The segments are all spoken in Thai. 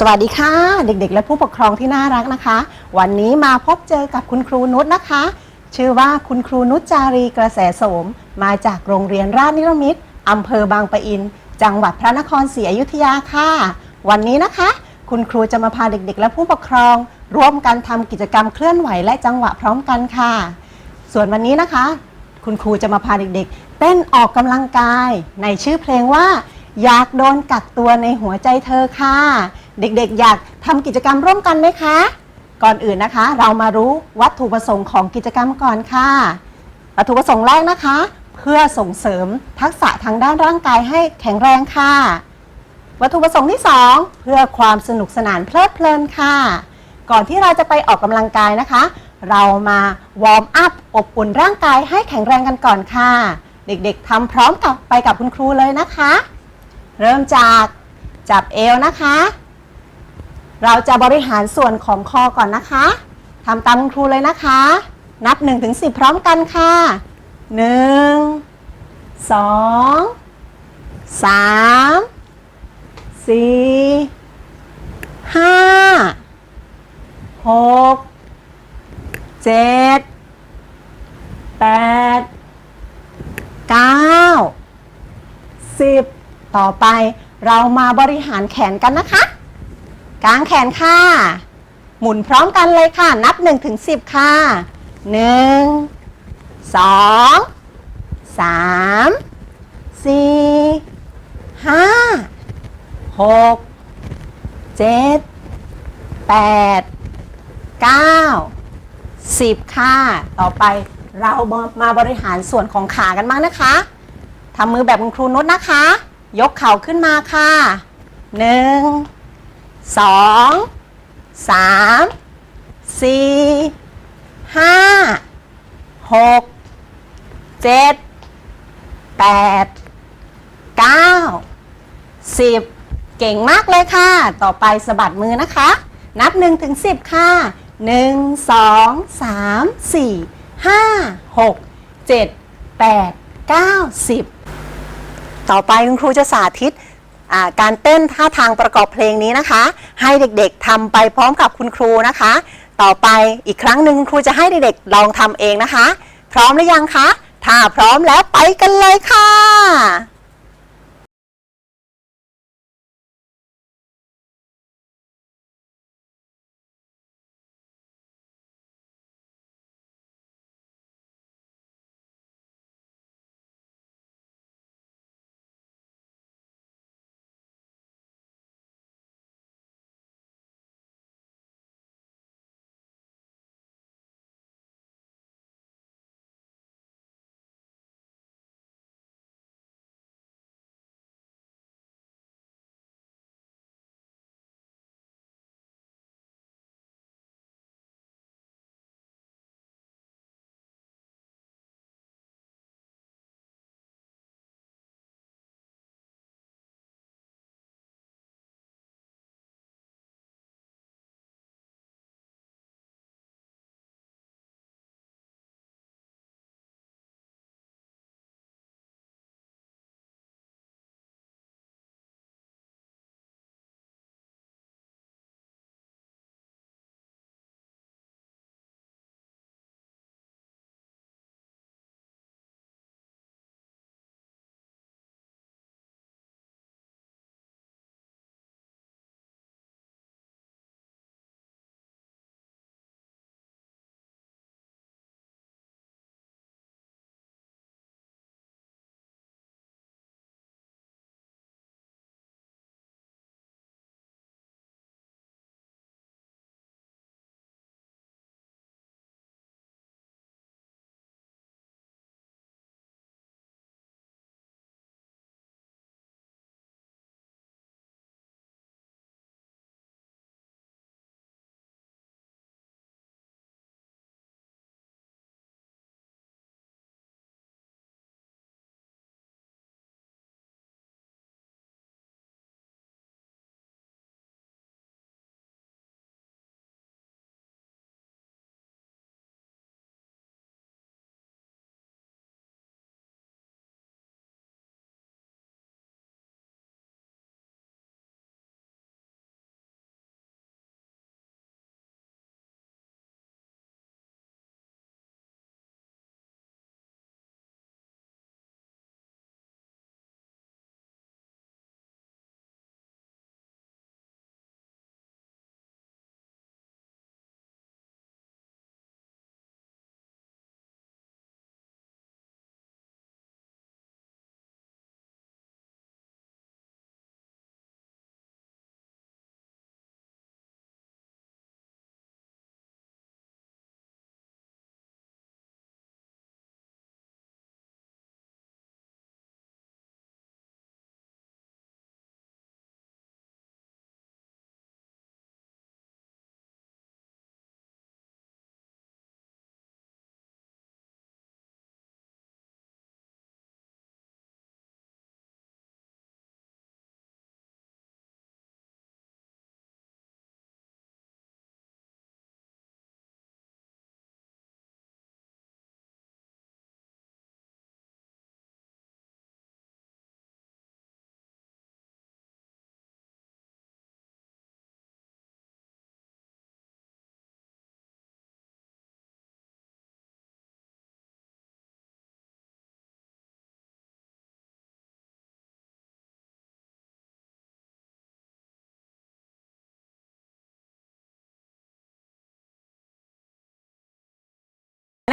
สวัสดีค่ะ เด็กๆ และผู้ปกครองที่น่ารักนะคะ วันนี้มาพบเจอกับคุณครูนุชนะคะ ชื่อว่าคุณครูนุชจารีกระแสโสม มาจากโรงเรียนราชนิรมิตรอำเภอบางปะอิน จังหวัดพระนครศรีอยุธยาค่ะ วันนี้นะคะ คุณครูจะมาพาเด็กๆ และผู้ปกครอง ร่วมกันทำกิจกรรมเคลื่อนไหวและจังหวะพร้อมกันค่ะ ส่วนวันนี้นะคะ คุณครูจะมาพาเด็กๆ เต้นออกกำลังกาย ในชื่อเพลงว่า อยากโดนกักตัวในหัวใจเธอค่ะ เด็กๆ อยากทำกิจกรรมร่วมกันไหมคะ ก่อนอื่นนะคะ เรามารู้วัตถุประสงค์ของกิจกรรมก่อนค่ะ วัตถุประสงค์แรกนะคะ เพื่อส่งเสริมทักษะทางด้านร่างกายให้แข็งแรงค่ะ วัตถุประสงค์ที่ 2 เพื่อความสนุกสนานเพลิดเพลินค่ะ ก่อนที่เราจะไปออกกำลังกายนะคะ เรามาวอร์มอัพอบอุ่นร่างกายให้แข็งแรงกันก่อนค่ะ เด็กๆทำพร้อมกับไปกับคุณครูเลยนะคะ เริ่มจากจับเอวนะคะ เราจะบริหารส่วนของคอก่อนนะคะทำตามคุณครูเลยนะคะ นับ1ถึง10 พร้อมกันค่ะ 1 2 3 4 5 6 7 8 9 10ต่อไปเรามาบริหารแขนกันนะคะ กางแขนค่ะ หมุนพร้อมกันเลยค่ะ นับ1ถึง10 ค่ะ 1 2 3 4 5 6 7 8 9 10 ค่ะ ต่อไปเรามาบริหารส่วนของขากันบ้างนะคะทำมือแบบคุณครูนุชนะคะ ยกเข่าขึ้นมาค่ะหนึ่ง สองสามสี่ห้าหกเจ็ดแปดเก้าสิบเก่งมากเลยค่ะ ต่อไปสะบัดมือนะคะ นับหนึ่งถึงสิบค่ะหนึ่งสองสามสี่ห้าหกเจ็ดแปดเก้าสิบต่อไปคุณครูจะสาธิต การเต้นท่าทางประกอบเพลงนี้นะคะ ให้เด็กๆทำไปพร้อมกับคุณครูนะคะ ต่อไปอีกครั้งหนึ่งคุณครูจะให้เด็กๆลองทำเองนะคะ พร้อมหรือยังคะ ถ้าพร้อมแล้วไปกันเลยค่ะ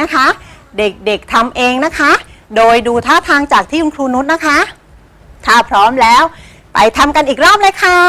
นะคะ เด็กๆทำเองนะคะ โดยดูท่าทางจากที่คุณครูนุชนะคะ ถ้าพร้อมแล้ว ไปทำกันอีกรอบเลยค่ะ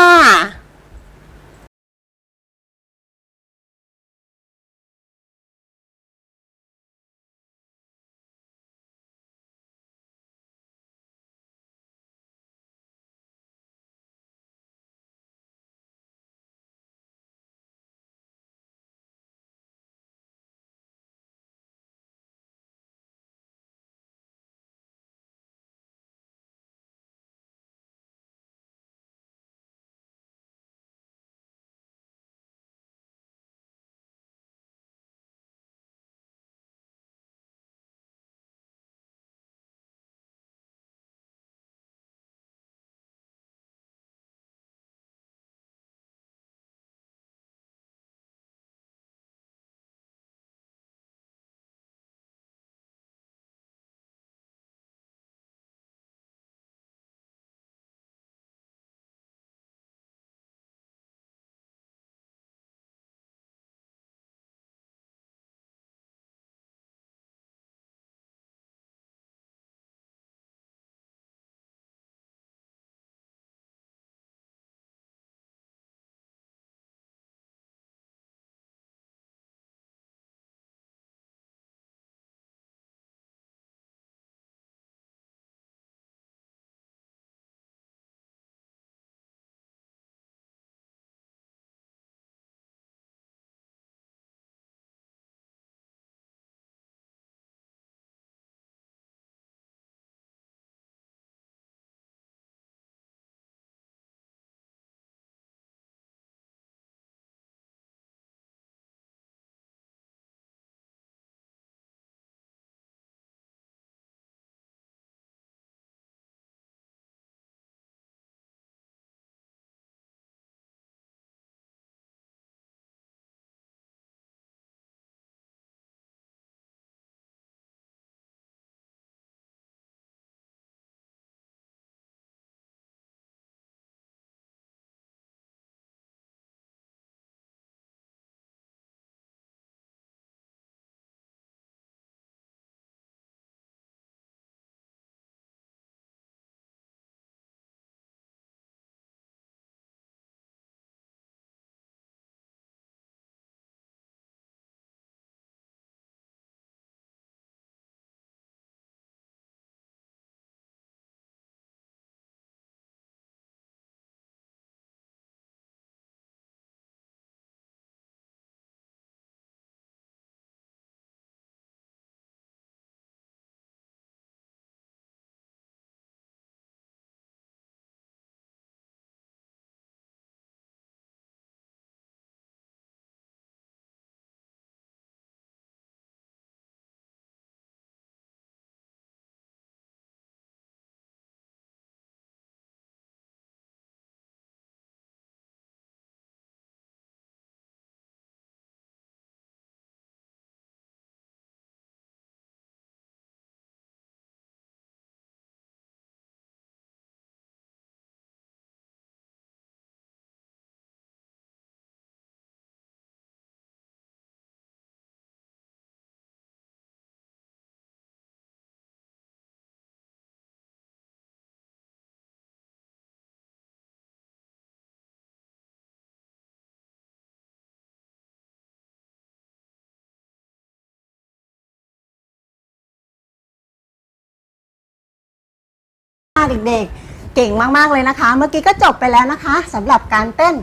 เด็กๆ เก่งมากๆเลยนะคะ เมื่อกี้ก็จบไปแล้วนะคะสำหรับการเต้น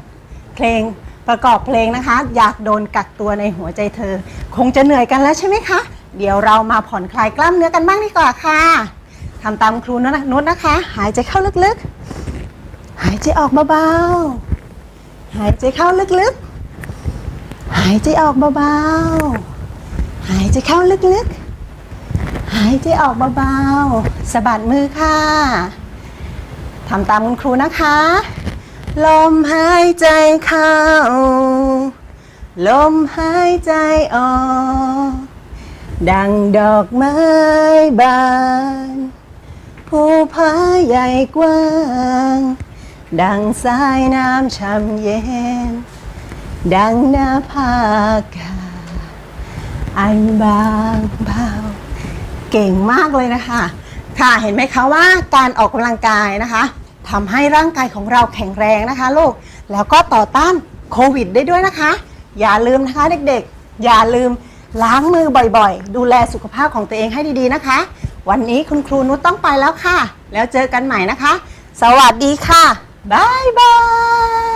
เพลงประกอบเพลงนะคะ อยากโดนกักตัวในหัวใจเธอ คงจะเหนื่อยกันแล้วใช่ไหมคะ เดี๋ยวเรามาผ่อนคลายกล้ามเนื้อกันบ้างดีกว่าค่ะทำตามครูนุชนะคะ หายใจเข้าลึกๆ หายใจออกเบาๆหายใจเข้าลึกๆ หายใจออกเบาๆหายใจเข้าลึกๆ หายใจออกเบาๆสะบัดมือค่ะทำตามคุณครูนะคะ ลมหายใจเข้า ลมหายใจออก ดังดอกไม้บานภูผาใหญ่กว้าง ดังสายน้ำช่ำเย็น ดังหน้าผากาไอบางเบา เก่งมากเลยนะคะ ค่ะเห็นไหมคะว่าการออกกำลังกายนะคะทำให้ร่างกายของเราแข็งแรงนะคะลูกแล้วก็ต่อต้านโควิดได้ด้วยนะคะ อย่าลืมนะคะเด็กๆ อย่าลืมล้างมือบ่อยๆ ดูแลสุขภาพของตัวเองให้ดีๆนะคะ วันนี้คุณครูนุชต้องไปแล้วค่ะ แล้วเจอกันใหม่นะคะ สวัสดีค่ะบายบาย